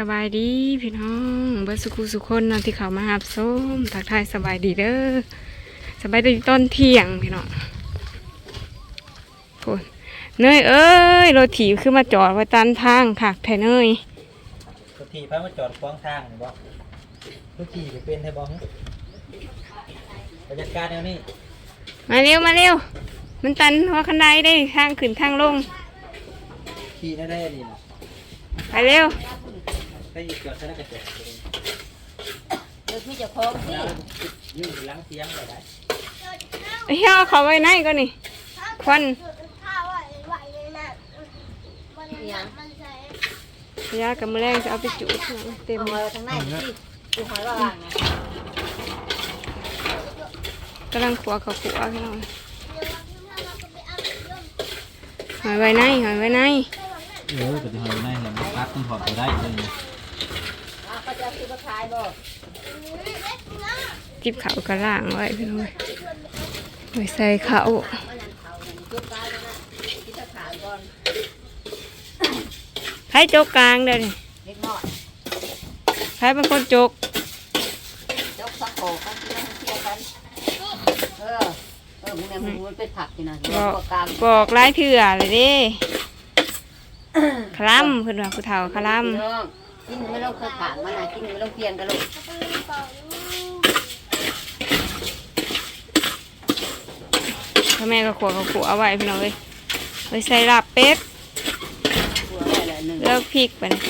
สบายดีพี่น้องเบิร์สุขุสุคนเนาะที่เขามาหับส้มทักทายสบายดีเด้อสบายดีตอนเที่ยงพี่น้องพูดเนยเอ้ยรถถีบขึ้นมาจอดไว้ตันทางขากแทเนยทุกทีพามาจอดขวางทางนี่บ่ทุกทีจะเป็นให้บ่ฮะบรรยากาศแนวนี้มาเร็วมาเร็ว มันตันหัวคันไดได้ทางขึ้นทางลงขี่ได้ได้ดีนะไปเร็ว ได้อีกจอดใช้แล้วก็จอดเดี๋ยวพี่จะคล้องสิแล้วยืนหล้างเสียงได้ได้เฮ้ยเอาเขาไว้ไหนก็นี่ควันยากับแมลงจะเอาไปจุเต็มเอามาทางไหนสิดูหอยว่าว่างไงกำลังขัวเขาขัวพี่น้องหอยไว้ไหนหอยไว้ไหน เออปฏิหารได้เห็นพักต้องถอดไปได้เลยอะ เขาจะเอาซื้อมาขายบ่จิบเขากระล่างไว้พี่น้องไว้ใส่เขามันนั่นเขานั่นจุดกลางนั่นนะที่จะขายก่อนใครโจกกลางเด้อนี่เล็กน้อยใครเป็นคนโจกยกสักโขกันที่นั่งเที่ยวกันเออเออมึงเนี่ยมึงมันเป็นผักอยู่นะบเดี๋ยวอกพวกกลางบอกหลายเถื่อเลยเด้คล้ำเพิ่นว่าผู้เฒ่าคล้พี่น้อง กินไม่ต้องเคยผ่านมานะกินไม่ต้องเปลี่ยนกันลูกำพ่อแม่ก็ขัวเขาขัวเอาไว้พี่น้องเอ้ยไว้ใส่ลาบเป็ดหัวอะไรละหนึ่งแล้วพริกไปนะ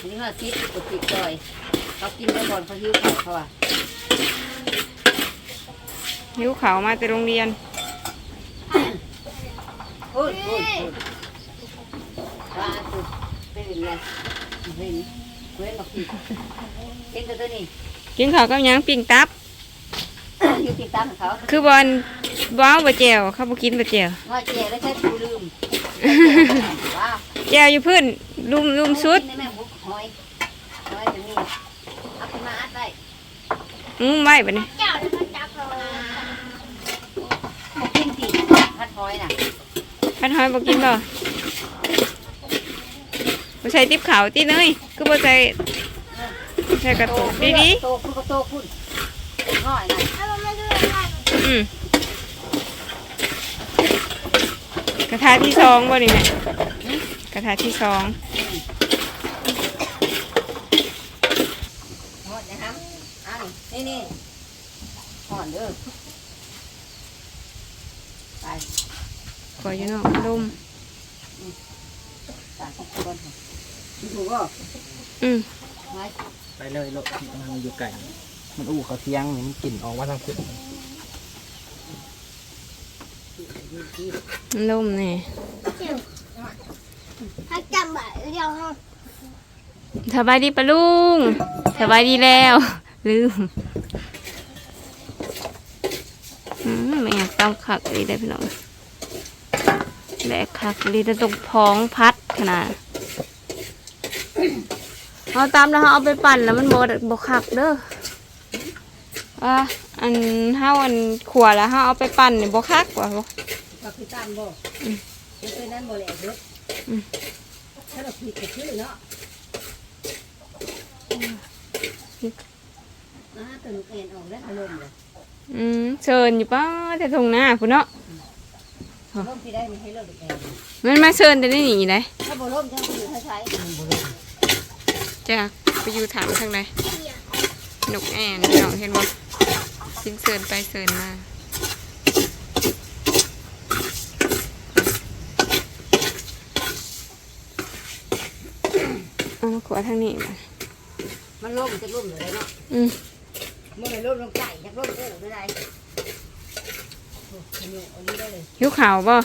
อันนี้ว่าซิดกดติดจอยเขากินไปก่อนเขาหิวข้าวเขาอะหิวเขาวมาแต่โรงเรียนพูดพูดพูดว่าสุดเป็นยังไง เห็นเว้นมากินเห็นแต่ตัวนี้กินข้าวกับหยังปิ้งตับ อยู่ติดตามเขาคือบอลบ้าวบะแจวเขาบ่กินบะแจวว่าเจ๊แล้วใช้กูลืมว้าวแจวอยู่พื้นลุมลุมสุดนี่แม่บุกหอยหอยจะมีเอาขึ้นมาอัดได้อืมไว้บัดนี้บุกกินสิพัดหอยน่ะ พันหอยบ่กินบ่ บ่ใส่ติ๊บขาวติเนยคือบ่ใส่ใส่กระตุกดีโตคุณก็โตคุณน้อยน่ะๆอืมกระทะที่สองบ่นี่แม่กระทะที่สองหอดนะครับอันนี่นี่หอดเด้อไปขออยู่นอกลม ตาทุกคนค่ะ ถูกก็อืมไว้ไปเลยรถที่มันอยู่ไก่ มันอู้เขาเสียงนี่มันกลิ่นออกมาทางขึ้นลมนี่ถ้าจำแบบเดียวห้องสบายดีปะลุงสบายดีแล้ว ลืมอืมไม่อยากตำขักเลยได้อพี่น้องแหลกคักเลยแต่ตกพ้องพัดขนาด เอาตามแล้วเขาเอาไปปั่นแล้วมันบดบคักเด้ออะอันเฮาอันขวแล้วเฮาเอาไปปั่นนี่บคักกว่าบ่ก็คือตามบ่เป็นตัวนั้นบ่แหละเด้อถ้าเราผิดก็คือเนาะอ่าตัวลูกเอ็นออกแล้วอารมณ์เลยอืมเชิญอยู่ป้าแต่ทงหน้าคุณเนาะร่มที่ได้มีให้เลิกลูกเอ็นมันมาเชิญแต่ได้หนีได้ถ้าบ่ร่มจะอยู่ให้ใช้ จากไปอยู่ถังทางไหนนกแอ่นพี่น้องเห็นบ่กินเชิญไปเชิญมาเอาขวดทางนี้มามันร่มจะร่มเลยเนาะอืมเมื่อไหร่ร่มลงไก่จากร่มโอ้ไม่ได้โอ้ขยโยอันนี้ได้เลยหิวขาวบ่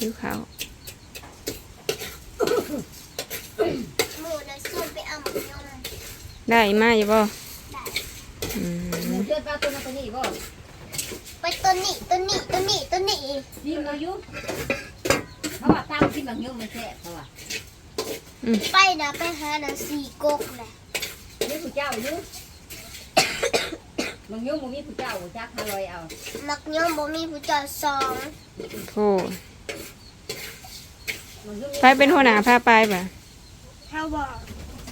หิวขาว หมูนะส่วนไปเอาหมูยม ได้มาอยู่บ่อืมเชื่อป้าตัวนั้นตัวนี้บ่ไปตัวนี้ตัวนี้ตัวนี้ตัวนี้ยิ้มเราอยู่เพราะว่าตามที่บางยุ่งไม่แซ่บเพราะว่าไปนะไปหาหนังสีกกนะนี่ผู้เจ้าอยู่บางยุ่งบ่มีผู้เจ้าจักหาลอยเอา มักยมบ่มีผู้จอดสองโธ่บางยุ่งไปเป็นหัวหน้าพาไปบ่เฮาบอก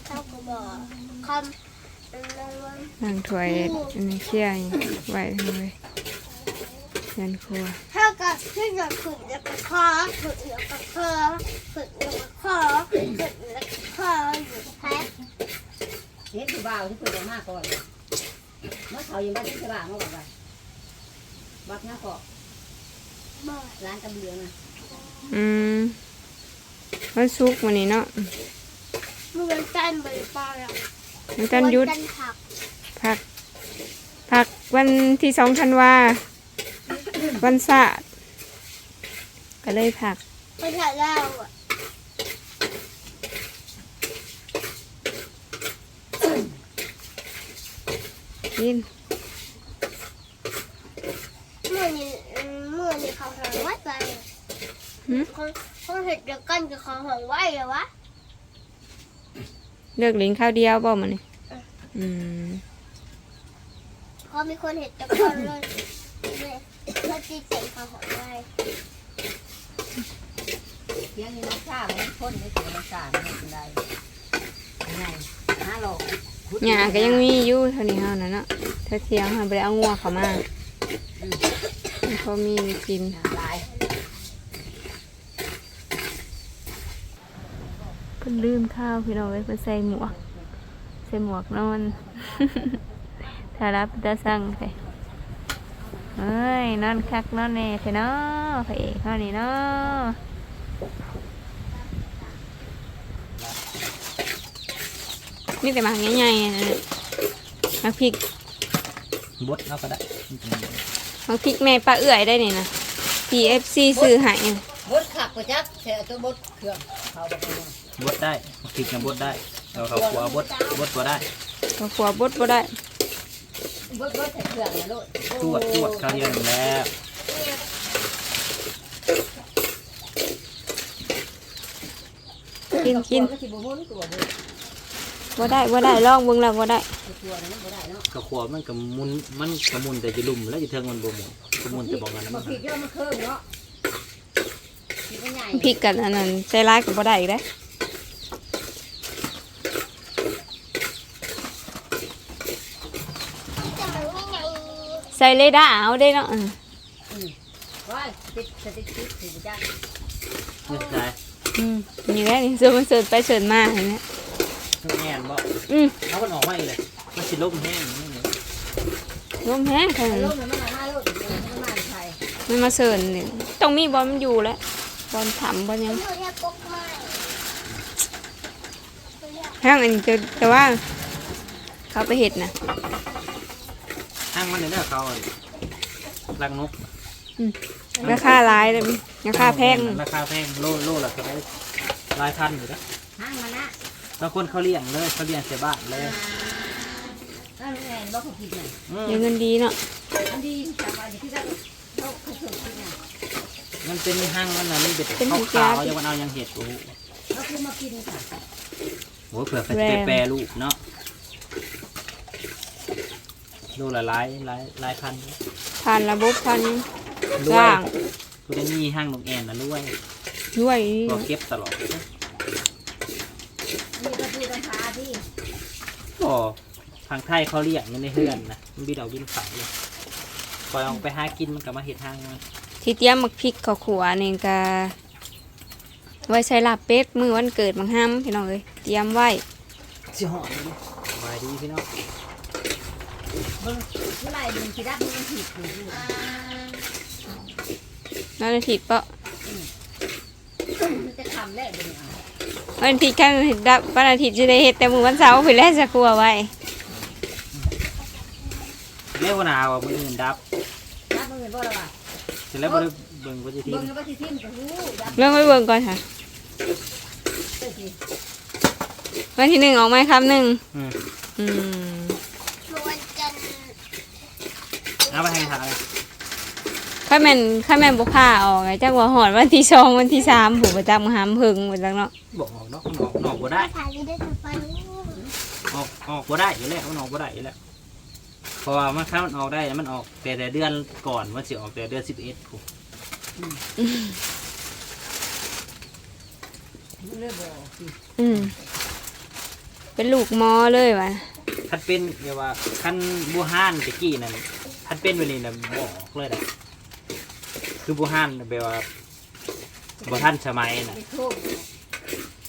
เบ่คำอะไรวะ นั่งถ้วยอันนี้เคี่ยงไว้เลยยันครัวถ้ากับที่จะฝึกแล้วก็คอฝึกแล้วก็คอฝึกแล้วก็คอฝึกแล้วก็คออยู่แพ้เห็นผู้บ่าวที่เพิ่นเอามาก่อนเมื่อเขาอยู่บ้านที่สว่างมาบอกว่าบักน้าขอบ่ร้านตำเหลืองอะอืมวันศุกร์วันนี้เนาะเมื่อวันจันทร์บ่ได้ปลาแล้ วมันจันทร์หยุดวันจันทร์ผักพักพักวันที่สองธันวา วันศาสตร์ก็เลยพักวันถ่ายแล้วอะกินเมื่อนี้อืมเมื่อนี้เขาหางไว้ไปหึเขาเขาเห็ดเดียวกันกับเขาหางไว้เหรอวะ เลือกหลิงข้าวเดียวบ่มันนี่อืมเขามีคนเห็ดเดียวกันเลยเนี่ยเขาตีเสียงเขาหางไว้เสียงนี่มันซ่ามันพ่นได้เสียงมันซ่ามันเป็นไรไงห้าโลหญ้าก็ยังมีอยู่เท่านี้เฮานั่นเนาะถ้าเที่ยงเฮาบ่ได้เอางัวเข้ามาเขามีกินหลาย เพิ่นลืมข้าวพี่น้องเอ้ยเพิ่นใส่หมวก ใส่หมวกนอนถ้ารับตาสั่งไปเอ้ยนอนคักนอนแน่แท้เนาะพระเอกเฮานี่เนาะมีแต่หมากใหญ่ๆนะหมากพริกบดเอาก็ได้หมากพริกแม่ปลาเอื่อยได้นี่นะ PFC ซื้อให้บดขับก็จักเสียตัวบดเครื่องเขาบอกว่า บดได้พริกกับบดได้เราเขาขัวบดบดตัวได้ก็ขัวบดบ่ได้บดบดใส่เครื่องนะลูกจวดจวดข้าวเดียวหนึ่งแล้วกินกินก็สิบ่มุนตัวบ่บ่ได้บ่ได้ลองเบิ่งแล้วบ่ได้ตัวนั้นบ่ได้เนาะก็ขัวมันกับมุนมันกับมุนแต่จะลุ่มแล้วจะเทิงมันบ่หมุนก็มุนแต่บอกกันนะบ่มันผิดเรื่องมันเครื่องเนาะผิดมันใหญ่พริกกันอันนั้นใส่ร้ายก็บ่ได้อีกเด้อ แต่มันไม่ไง ใส่เลยดาเอาได้เนาะอืมว่าติดติดติดติดติดจักนี่ใช่อืมนี่แหละนี่เสิร์ฟมันเสิร์ฟไปเสิร์ฟมาเห็นไหมแง่นบ่อืมเอามันออกมาอีกเลยมันสิล่มแห้งนี่นี่ลมแห้งค่ะลมมันมามาลูกมันมาไทยมันมาเสิร์ฟนี่ต้องมีบอลมันอยู่แล้วบอลถามบอลยังเธอแค่ปกไม้ห้างอันนี้จะแต่ว่า เขาไปเห็ดนะ ห้างมันเนี่ยเขาอะรังนกราคาหลายเลยราคาแพงราคาแพงโลโลละเท่าไหร่หลายพันอยู่นะห้างมันนะบางคนเขาเลี้ยงเลยเขาเลี้ยงเสียบ้านเลยนั่นแหละบ่ผิดเนี่ยอืมเดี๋ยวเงินดีเนาะอันดีจำไว้ที่จะเขาเขาถูกที่เนี่ยมันเป็นห้างมันน่ะมันเป็นขาวขาวๆยังมันเอายังเห็ดอยู่เขาคือมากินค่ะโอ้เผื่อเขาจะไปแปรรูปเนาะ โลละหลายหลายหลายพันผ่านระบบพันรวยจ้างกูได้มีห้างนกแอ่นนะรวยด้วยก็เก็บตลอดมีประตูตังคาที่ก็ทางไทยเขาเรียกมันในเฮือนนะมันบินเอาบินขายเลยคอยเอาไปหากินมันก็มาเห็ดห้างมันที่เตรียมหมักพริกข้าวขัวนี่ก็ไว้ใช้ลาบเป็ดมือวันเกิดบางห้ามพี่น้องเอ้ยเตรียมไว้สิหอมสบายดีพี่น้องเบิ่งเมื่อไหร่มันสิรับมันผิดอยู่นั่นอาทิตย์เปาะมันจะทำแล้วเดี๋ยวนี้วันอาทิตย์ข้างดับวันอาทิตย์จะได้เห็ดแต่มือวันเสาร์ไปแล้วจะกลัวไว้เรียกว่าหนาวอะมืออื่นดับรับมือบ่ละว่ะเสร็จแล้วบ่ได้เบิ่งบ่ได้ทีเบิ่งแล้วก็สิทิ่มก็ฮู้รับเรื่องไว้เบิ่งก่อนค่ะเด้อสิวันที่หนึ่งออกไหมครับหนึ่งอืมอืม เมื่อวันจันทร์ เอาไปให้ทานเลยข้าแม่นข้าแม่นบุค่าออกไงจักว่าหอดวันที่สองวันที่สามผูประจำหามเพึงหมดแล้วเนาะบอกออกเนาะมันออกมันออกบ่ได้ ถ่ายวิดีโอไปนี่ออกออกบ่ได้อยู่แล้วมันออกบ่ได้อยู่แล้วเพราะว่ามันถ้ามันออกได้มันออกแต่แต่เดือนก่อนมันสิออกแต่เดือนสิบเอ็ดผมมันเลยบ่สิอืมเป็นลูกหมอเลยว่ะท่านเป็นเรียกว่าคันบูฮานตะกี้นั่น ท่านเป็นวันนี้นะบอกเลยนะคือบูฮานแบบว่าบ่ท่านสมัยน่ะ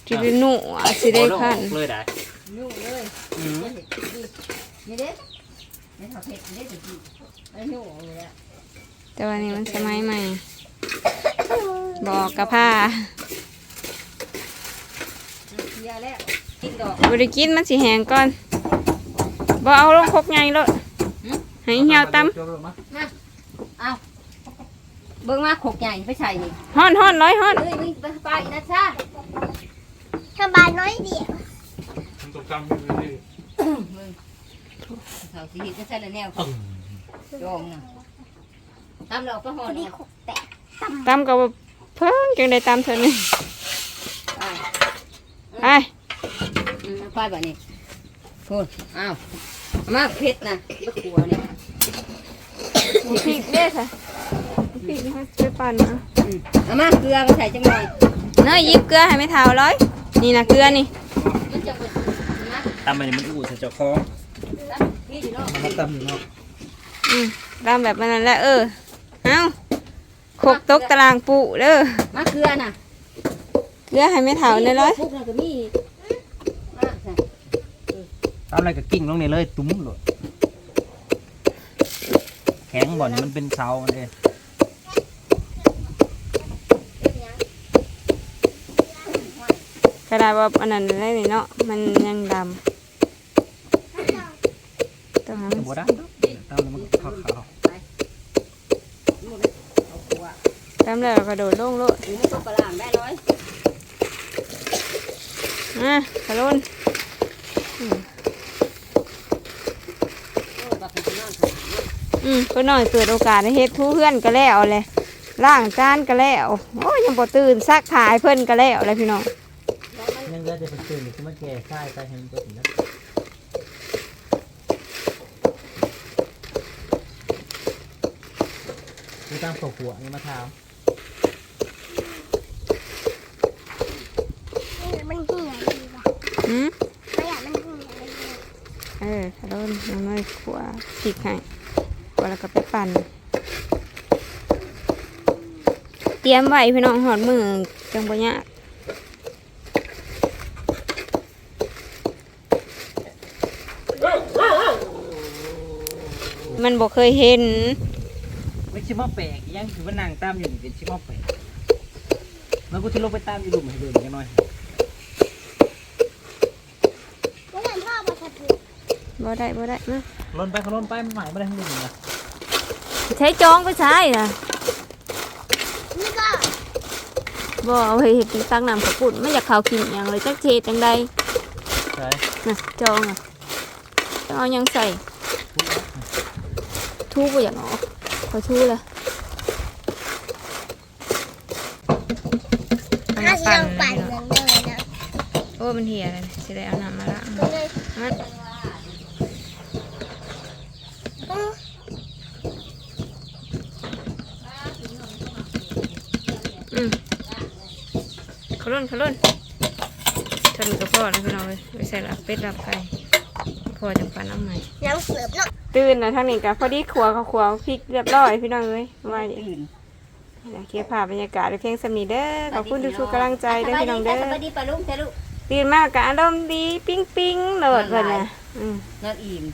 จิได้หนูอะสิได้บ่พันออกเลยได้ยุ่งเลยอืมนี่เด้ไม่ทำเผ็ดนี่เด้สิไอ้ยุ่งเลยอะแต่ว่านี่มันสมัยใหม่ บอกกับผ้าเคลียร์แล้วกินดอก บริกินมันสิแหงก่อนบ่เอาลงคกไงรถ ให้เหี่ยวตเอาเบิ่งมาขกใหญ่ไปใส่นี่ำฮ้อนฮ้อนร้อยฮ้อนเอ้ยมึงไปไปนะจ้าทำบานน้อยเดียวมันตกจำอยู่เลยเขาสิเห็นจะใส่ละแนวจองน่ะทำเราก็ห่อพอดีขกแตกตำกับเพิ่งจังได้ตำเท่านี้ไปไปไปแบบนี้โอ้ยอ้าวมาเผ็ดนะตะขัวเนี่ย พริกเด้อค่ะพริกนี่เขาไปปั่นนะอืมเอามาเกลือมาใส่จังหน่อยเนยหยิบเกลือให้ไม่เท่าร้อย นี่นะเกลือนี่มันจะเป็นนะตำมันมันอู้ใส่เจ้าของพี่อยู่เนาะมันมาตำอยู่เนาะอืมตำแบบนั้นแหละเออเอาโขกตกตารางปูเด้อมาเกลือน่ะเกลือให้ไม่เท่าเนี่ยร้อยพวกนั้นก็มีมาใส่ตำอะไรก็กิ้งลงนี่เลย ตุ้มเลยแข็งบ่อนมันเป็นเสามันเองกระดาษว่าอันนั้นได้นี่เนาะมันยังดำต้องให้มันบ่ได้เนาะตำแล้วมันก็ขาวเอาขัวตำแล้วเรากระโดดลงโลดหรือมันก็กระล่างได้ร้อยอะขลุนโอ้บักเป็นนอนค่ะ อืมก็หน่อยเปิดโอกาสให้เฮ็ดทูเพื่อนก็แล้วเลยล้างจานก็แล้วโอ้ยยังบ่ตื่นซักขายเพิ่นก็แล้วเลยพี่น้องๆยังเหลือแต่เป็นตื่นที่มันแก่ใช่ไปให้มันตัวถึงนั้นมีตามขหัวนี่มาทำมันเหี่ยวดีว่ะอืมไม่อยากมันเหี่ยวเลยเออขลุนน้องน้อยขัวพริกให้ขัว แล้วก็ไปปั่น เตรียมไว้พี่น้องหอดมือจังบ่ยากมันบ่เคยเห็น ไม่ใช่มาแปลกอีหยังคือว่านั่งตามอยู่นี่เป็นชิมาแปลกมันกูจะลงไปตามอยู่หลุมให้เบิ่งกันหน่อยไม่อยากพ่อมาสับบ่ได้บ่ได้มาลนไปเขาลนไปมันหมายไม่ได้ทั้งหนึ่งนะ ใช้จองไปใช้นะนี่ก็บ่เอาไปเห็ดเป็นตักน้ำกระปุ่นไม่อยากเขากินอย่างเลยจักเจจังใดใช่นะจองอะต้องเอาหยังใส่ทูบ่อยากออกขอทูเลยถ้าสิลองปั่นเหมือนเดิมนะโอ้มันเหี่ยเลยจะได้เอาน้ำมาละมันเลย มัน อืม อืมขลุ่นขลุ่นทนกับพ่อนะพี่น้องเลยไปใส่ลาบเป็ดลาบไก่พ่อจังปันน้ำใหม่น้ำเสือบเนาะตื่นนะทางนี้กับพอดีขัวกับขัวพริกเรียบร้อยพี่น้องเลยว่าอย่างตื่นโอเคภาพบรรยากาศในเพลงสมีเด้อขอบคุณทุกๆกำลังใจเด้อพี่น้องเด้อสวัสดีป้าลุงเจ้าลูกตื่นมากกะอารมณ์ดีปิ๊งปิ๊งโหลดเพิ่นน่ะอืมนอนอิ่ม